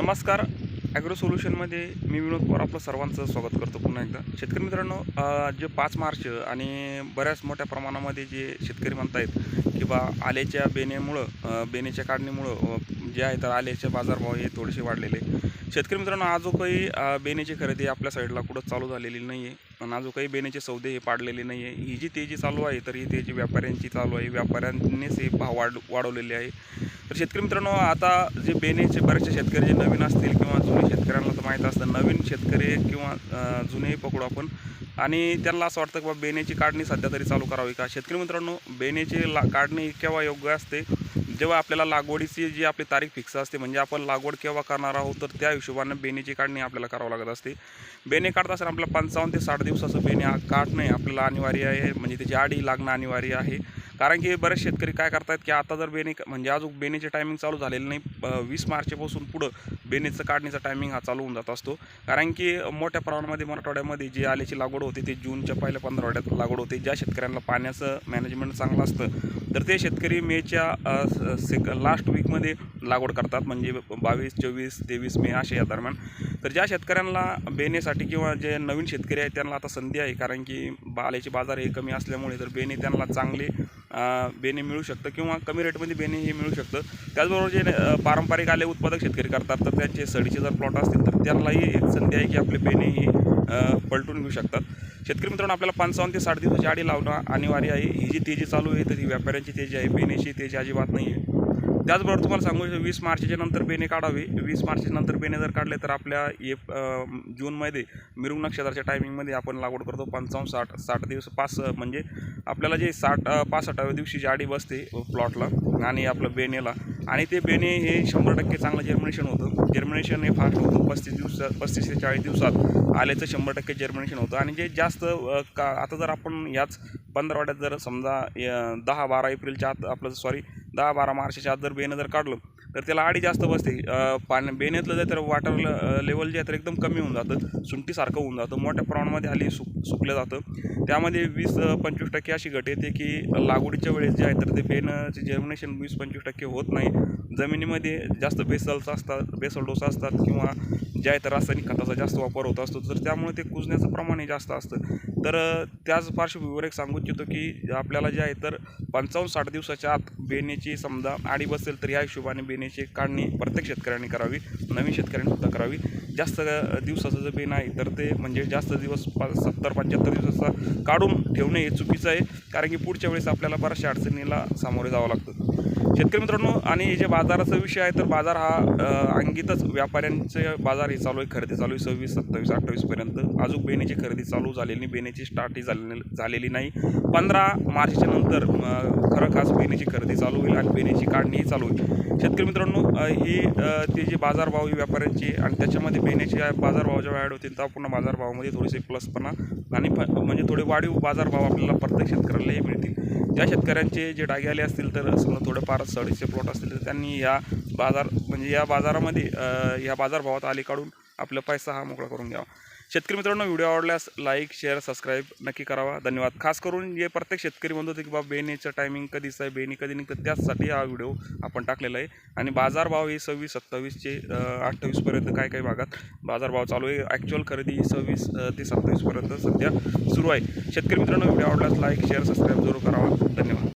नमस्कार. ॲग्रो सोल्युशनमध्ये मी विनोद पवार आपलं सर्वांचं स्वागत करतो पुन्हा एकदा. शेतकरी मित्रांनो जे पाच मार्च आणि बऱ्याच मोठ्या प्रमाणामध्ये जे शेतकरी म्हणतायत की बा आल्याच्या बेनेमुळं बेण्याच्या बेनेच्या काढणीमुळं जे आहे तर आल्याचे बाजारभाव हे थोडेसे वाढलेले शेतकरी मित्रांनो आजो काही बेण्याची खरेदी आपल्या साईडला कुठं चालू झालेली नाही आहे. आणि आजोकही बेण्याचे सौदे हे पाडलेले नाही आहे. ही जी तेजी चालू आहे तर ही तेजी व्यापाऱ्यांची चालू आहे. व्यापाऱ्यांनीच हे भाव वाढ वाढवलेले आहे. तर शेतकरी मित्रांनो आता जे बेण्याचे बरेचसे शेतकरी जे नवीन असतील किंवा जुने शेतकऱ्यांना तर माहीत असतं नवीन शेतकरी किंवा जुनेही पकडू आपण. आणि त्यांना असं वाटतं की बा बेण्याची काढणी सध्या तरी चालू करावी का? शेतकरी मित्रांनो बेण्याची ला काढणी केव्हा योग्य असते? जेव्हा आपल्याला लागवडीची जी आपली तारीख फिक्स असते म्हणजे आपण लागवड केव्हा करणार आहोत तर त्या हिशोबाने बेनेची काढणी आपल्याला करावं लागत असते. बेने काढत असताना आपल्याला पंचावन्न ते साठ दिवसाचं बेने काढणे आपल्याला अनिवार्य आहे म्हणजे त्याची आडी लागणं अनिवार्य आहे. कारण की बरेच शेतकरी काय करतात की आता जर बेने म्हणजे अजून बेनेचे टायमिंग चालू झालेलं नाही. वीस मार्चपासून पुढं बेनेचं काढणीचा टायमिंग हा चालू होऊन जात असतो. कारण की मोठ्या प्रमाणामध्ये मराठवाड्यामध्ये जी आल्याची लागवड होते ते जूनच्या पहिल्या पंधरवड्यात लागवड होते. ज्या शेतकऱ्यांना पाण्याचं मॅनेजमेंट चांगलं असतं तर ते शेतकरी मेच्या सेक लास्ट वीकमध्ये लागवड करतात. म्हणजे बावीस चोवीस तेवीस मे असे या दरम्यान. तर ज्या शेतकऱ्यांना बेनेसाठी किंवा जे नवीन शेतकरी आहेत त्यांना आता संधी आहे. कारण की बाल्याचे बाजार हे कमी असल्यामुळे तर बेने त्यांना चांगले बेणे बेने मिळू शकतं किंवा कमी रेटमध्ये बेने हे मिळू शकतं. त्याचबरोबर जे पारंपरिक आले उत्पादक शेतकरी करतात तर त्यांचे सडीचे जर प्लॉट असतील तर त्यांनाही एक संधी आहे की आपले बेने हे पलटून घेऊ शकतात. शेतकरी मित्रांनो आपल्याला पंचावन्न ते साठ दिवसाची आडी लावणं अनिवार्य आहे. ही जी तेजी चालू आहे तर ही व्यापाऱ्यांची तेजी आहे. बेनेची तेजी अजिबात नाही आहे त्याचबरोबर तुम्हाला सांगू इच्छितो वीस मार्चच्या नंतर बेने काढावे. वीस मार्चच्या नंतर बेने जर काढले तर आपल्या एप जूनमध्ये मिरुग नक्षत्राच्या टायमिंगमध्ये आपण लागवड करतो. पंचावन्न साठ साठ दिवस पाच म्हणजे आपल्याला जे साठ पासष्टाव्या दिवशी जी आडी बसते प्लॉटला आणि आपलं बेनेला आणि ते बेने हे शंभर टक्के चांगलं जर्मिनेशन होतं. जर्मिनेशन हे फास्ट होतं पस्तीस दिवसात पस्तीस ते चाळीस दिवसात आल्याचं शंभर टक्के जर्मिनेशन होतं. आणि जे जास्त का आता जर आपण याच पंधरवाड्यात जर समजा दहा बारा एप्रिलच्या आत आपलं सॉरी दहा बारा मार्शाच्या आत जर बेणं जर काढलं तर त्याला आडी जास्त बसते. पाण्या बेण्यातलं जे तर वॉटर लेवल जे आहे तर एकदम कमी होऊन जातं सुंटीसारखं होऊन जातं मोठ्या प्रमाणामध्ये आली सुक सुकलं जातं. त्यामध्ये वीस पंचवीस टक्के अशी घट येते की लागवडीच्या वेळेस जे आहे तर ते बेणचे जर्मिनेशन वीस पंचवीस टक्के होत नाही. जमिनीमध्ये जास्त बेसल्स असतात बेसल डोस असतात किंवा जे आहे तर रासायनिक खताचा जास्त वापर होत असतो तर त्यामुळे ते कुजण्याचं प्रमाणही जास्त असतं. तर त्याच पार्श्वभूमीवर एक सांगू इच्छितो की आपल्याला जे आहे तर पंचावन्न साठ दिवसाच्या आत बेण्याची समजा आडी बसेल तर या हिशोबाने बेण्याची काढणी प्रत्येक शेतकऱ्यांनी करावी नवीन शेतकऱ्यांनी सुद्धा करावी. जास्त दिवसाचं जर पेन आहे तर ते म्हणजे जास्त दिवस प सत्तर पंच्याहत्तर दिवसाचा काढून ठेवणे हे चुकीचं आहे. कारण की पुढच्या वेळेस आपल्याला बऱ्याचशा अडचणीला सामोरे जावं लागतं. शेतकरी मित्रांनो आणि हे जे बाजाराचा विषय आहे तर बाजार हा अंगीतच व्यापाऱ्यांचे बाजार हे चालू आहे. खरेदी चालू आहे सव्वीस सत्तावीस अठ्ठावीसपर्यंत अजून बेनेची खरेदी चालू झालेली नाही. बेनेची स्टार्टही झालेली झालेली नाही. पंधरा मार्चच्या नंतर खरं खास बेनेची खरेदी चालू होईल आणि बेनेची काढणीही चालू होईल. शेतकरी मित्रांनो ही ते जे बाजारभाव ही व्यापाऱ्यांची आणि त्याच्यामध्ये महिन्याचे बाजारभाव जेव्हा ॲड होतील तेव्हा पुन्हा बाजारभावामध्ये थोडेसे प्लसपणा आणि म्हणजे थोडे वाढीव बाजारभाव आपल्याला प्रत्येक शेतकऱ्यालाही मिळतील. ज्या शेतकऱ्यांचे जे डागे आले असतील तर समजा थोडेफार सडीचे प्लॉट असतील तर त्यांनी या बाजार म्हणजे या बाजारामध्ये अ, या बाजारभावात आली काढून आपला पैसा हा मोकळा करून घ्यावा. शेतकरी मित्रांनो व्हिडिओ आवडल्यास लाईक शेअर सबस्क्राईब नक्की करावा. धन्यवाद. खास करून जे प्रत्येक शेतकरी म्हणत होते की बाबा बेनेचं टायमिंग कधीच आहे बेनी कधी निघतं त्याचसाठी हा व्हिडिओ आपण टाकलेला आहे. आणि बाजारभाव हे सव्वीस सत्तावीसचे अठ्ठावीसपर्यंत काय काही भागात बाजारभाव चालू आहे. ॲक्च्युअल खरेदी ही सव्वीस ते सत्तावीसपर्यंत सध्या सुरू आहे. शेतकरी मित्रांनो व्हिडिओ आवडल्यास लाईक शेअर सबस्क्राईब जरूर करावा. धन्यवाद.